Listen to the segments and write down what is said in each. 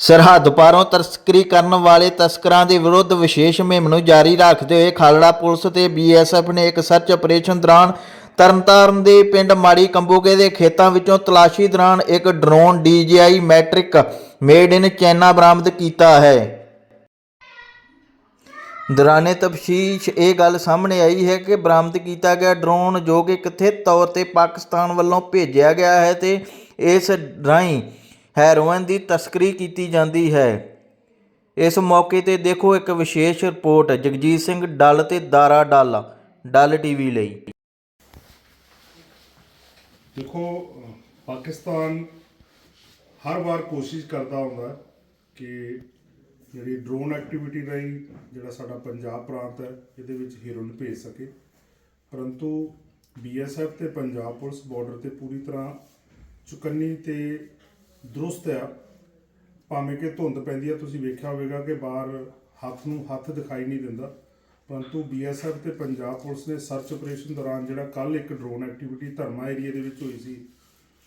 ਸਰਹੱਦ ਪਾਰੋਂ ਤਸਕਰੀ ਕਰਨ ਵਾਲੇ ਤਸਕਰਾਂ ਦੇ ਵਿਰੁੱਧ ਵਿਸ਼ੇਸ਼ ਮੁਹਿੰਮ ਨੂੰ ਜਾਰੀ ਰੱਖਦੇ ਹੋਏ ਖਾਲੜਾ ਪੁਲਿਸ ਤੇ ਬੀਐਸਐਫ ਨੇ ਇੱਕ ਸਰਚ ਆਪਰੇਸ਼ਨ ਦੌਰਾਨ ਤਰਨਤਾਰਨ ਦੇ ਪਿੰਡ ਮਾੜੀ ਕੰਬੋਕੇ ਦੇ ਖੇਤਾਂ ਵਿੱਚੋਂ ਤਲਾਸ਼ੀ ਦੌਰਾਨ ਇੱਕ drone DJI matrice made in China ਬਰਾਮਦ ਕੀਤਾ ਹੈ। ਦੌਰਾਨੇ ਤਫਸੀਸ਼ ਇਹ ਗੱਲ ਸਾਹਮਣੇ ਆਈ ਹੈ ਕਿ ਬਰਾਮਦ ਕੀਤਾ ਗਿਆ ਡਰੋਨ ਜੋ ਕਿ ਕਥਿਤ ਤੌਰ ਤੇ ਪਾਕਿਸਤਾਨ ਵੱਲੋਂ ਭੇਜਿਆ ਗਿਆ ਹੈ ਤੇ ਇਸ ਰਾਹੀਂ ਹੈਰੋਇਨ ਦੀ ਤਸਕਰੀ ਕੀਤੀ ਜਾਂਦੀ ਹੈ। ਇਸ ਮੌਕੇ ਤੇ ਦੇਖੋ ਇੱਕ ਵਿਸ਼ੇਸ਼ ਰਿਪੋਰਟ, ਜਗਜੀਤ ਸਿੰਘ ਡੱਲ ਤੇ ਦਾਰਾ ਡੱਲ ਡੱਲ ਟੀਵੀ ਲਈ। ਦੇਖੋ, ਪਾਕਿਸਤਾਨ ਹਰ ਵਾਰ ਕੋਸ਼ਿਸ਼ ਕਰਦਾ ਹੁੰਦਾ ਕਿ ਜਿਹੜੀ ਡਰੋਨ ਐਕਟੀਵਿਟੀ ਰਾਹੀਂ ਜਿਹੜਾ ਸਾਡਾ ਪੰਜਾਬ ਪ੍ਰਾਂਤ ਹੈ, ਇਹਦੇ ਵਿੱਚ ਹੀਰੋਇਨ ਭੇਜ ਸਕੇ। ਪਰੰਤੂ ਬੀਐਸਐਫ ਤੇ ਪੰਜਾਬ ਪੁਲਿਸ ਬਾਰਡਰ ਤੇ ਪੂਰੀ ਤਰ੍ਹਾਂ ਚੁਕੰਨੀ ਤੇ ਦਰੁਸਤ ਆ। ਭਾਵੇਂ ਕਿ ਧੁੰਦ ਪੈਂਦੀ ਆ, ਤੁਸੀਂ ਵੇਖਿਆ ਹੋਵੇਗਾ ਕਿ ਬਾਹਰ ਹੱਥ ਨੂੰ ਹੱਥ ਦਿਖਾਈ ਨਹੀਂ ਦਿੰਦਾ। ਪਰੰਤੂ ਬੀਐਸਐਫ ਤੇ ਪੰਜਾਬ ਪੁਲਿਸ ਨੇ ਸਰਚ ਆਪਰੇਸ਼ਨ ਦੌਰਾਨ ਜਿਹੜਾ ਕੱਲ ਇੱਕ ਡਰੋਨ ਐਕਟੀਵਿਟੀ ਧਰਮਾ ਏਰੀਆ ਦੇ ਵਿੱਚ ਹੋਈ ਸੀ,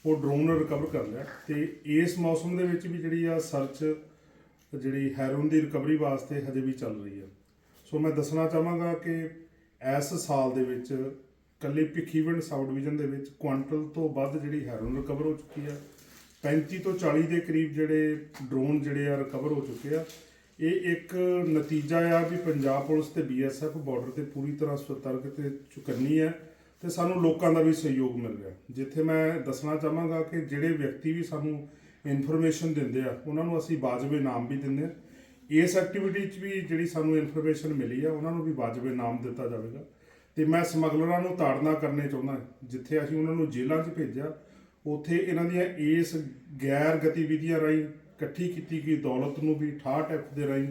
ਉਹ ਡਰੋਨ ਰਿਕਵਰ ਕਰ ਲਿਆ। ਤੇ ਇਸ ਮੌਸਮ ਦੇ ਵਿੱਚ ਵੀ ਜਿਹੜੀ ਆ ਸਰਚ ਜਿਹੜੀ ਹੈਰੋਨ ਦੀ ਰਿਕਵਰੀ ਵਾਸਤੇ ਹਜੇ ਵੀ ਚੱਲ ਰਹੀ ਹੈ ਸੋ ਮੈਂ ਦੱਸਣਾ ਚਾਹਾਂਗਾ ਕਿ ਇਸ ਸਾਲ ਦੇ ਵਿੱਚ ਕੱਲੇ ਭਿੱਖੀਵਿੰਡ ਸਾਊਥ ਡਿਵੀਜ਼ਨ ਦੇ ਵਿੱਚ ਕੁਆਂਟਲ ਤੋਂ ਵੱਧ ਜਿਹੜੀ ਹੈਰੋਨ ਰਿਕਵਰ ਹੋ ਚੁੱਕੀ ਹੈ 35 ਤੋਂ 40 ਦੇ ਕਰੀਬ ਜਿਹੜੇ ਡਰੋਨ ਜਿਹੜੇ ਆ ਰਿਕਵਰ ਹੋ ਚੁੱਕੇ ਆ। ਇਹ ਇੱਕ ਨਤੀਜਾ ਆ ਵੀ ਪੰਜਾਬ ਪੁਲਿਸ ਤੇ ਬੀਐਸਐਫ ਬਾਰਡਰ ਤੇ ਪੂਰੀ ਤਰ੍ਹਾਂ ਸਤਰਕ ਤੇ ਚੁਕੰਨੀ ਹੈ ਤੇ ਸਾਨੂੰ ਲੋਕਾਂ ਦਾ ਵੀ ਸਹਿਯੋਗ ਮਿਲ ਰਿਹਾ। ਜਿੱਥੇ ਮੈਂ ਦੱਸਣਾ ਚਾਹਾਂਗਾ ਕਿ ਜਿਹੜੇ ਵਿਅਕਤੀ ਵੀ ਸਾਨੂੰ ਇਨਫੋਰਮੇਸ਼ਨ ਦਿੰਦੇ ਆ, ਉਹਨਾਂ ਨੂੰ ਅਸੀਂ ਬਾਜਵੇ ਨਾਮ ਵੀ ਦਿੰਦੇ ਆ ਇਸ ਐਕਟੀਵਿਟੀ 'ਚ ਵੀ ਜਿਹੜੀ ਸਾਨੂੰ ਇਨਫੋਰਮੇਸ਼ਨ ਮਿਲੀ ਆ, ਉਹਨਾਂ ਨੂੰ ਵੀ ਵਾਜਬੇ ਨਾਮ ਦਿੱਤਾ ਜਾਵੇਗਾ। ਤੇ ਮੈਂ ਸਮਗਲਰਾਂ ਨੂੰ ਤਾੜਨਾ ਕਰਨੇ ਚਾਹੁੰਦਾ ਜਿੱਥੇ ਅਸੀਂ ਉਹਨਾਂ ਨੂੰ ਜੇਲ੍ਹਾਂ 'ਚ ਭੇਜਿਆ ਉੱਥੇ ਇਹਨਾਂ ਦੀਆਂ ਇਸ ਗੈਰ ਗਤੀਵਿਧੀਆਂ ਰਾਹੀਂ ਇਕੱਠੀ ਕੀਤੀ ਗਈ ਦੌਲਤ ਨੂੰ ਵੀ 68 ਐਫ ਦੇ ਰਾਹੀਂ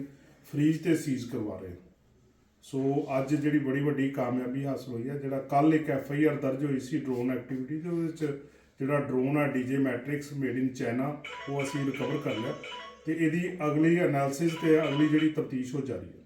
ਫਰੀਜ਼ ਤੇ ਸੀਜ਼ ਕਰਵਾ ਰਹੇ ਸੋ ਅੱਜ ਜਿਹੜੀ ਬੜੀ ਵੱਡੀ ਕਾਮਯਾਬੀ ਹਾਸਲ ਹੋਈ ਹੈ, ਜਿਹੜਾ ਕੱਲ ਇੱਕ ਐਫ ਆਈ ਆਰ ਦਰਜ ਹੋਈ ਸੀ ਡਰੋਨ ਐਕਟੀਵਿਟੀ ਦੇ ਉਹਦੇ ਵਿੱਚ, ਜਿਹੜਾ ਡਰੋਨ ਆ DJ matrix made in China ਉਹ ਅਸੀਂ ਰਿਕਵਰ ਕਰ ਲਿਆ ਤੇ ਇਹਦੀ ਅਗਲੀ ਐਨਾਲਿਸਿਸ ਤੇ ਅਗਲੀ ਜਿਹੜੀ ਤਫਤੀਸ਼ ਹੋ ਜਾਰੀ ਹੈ।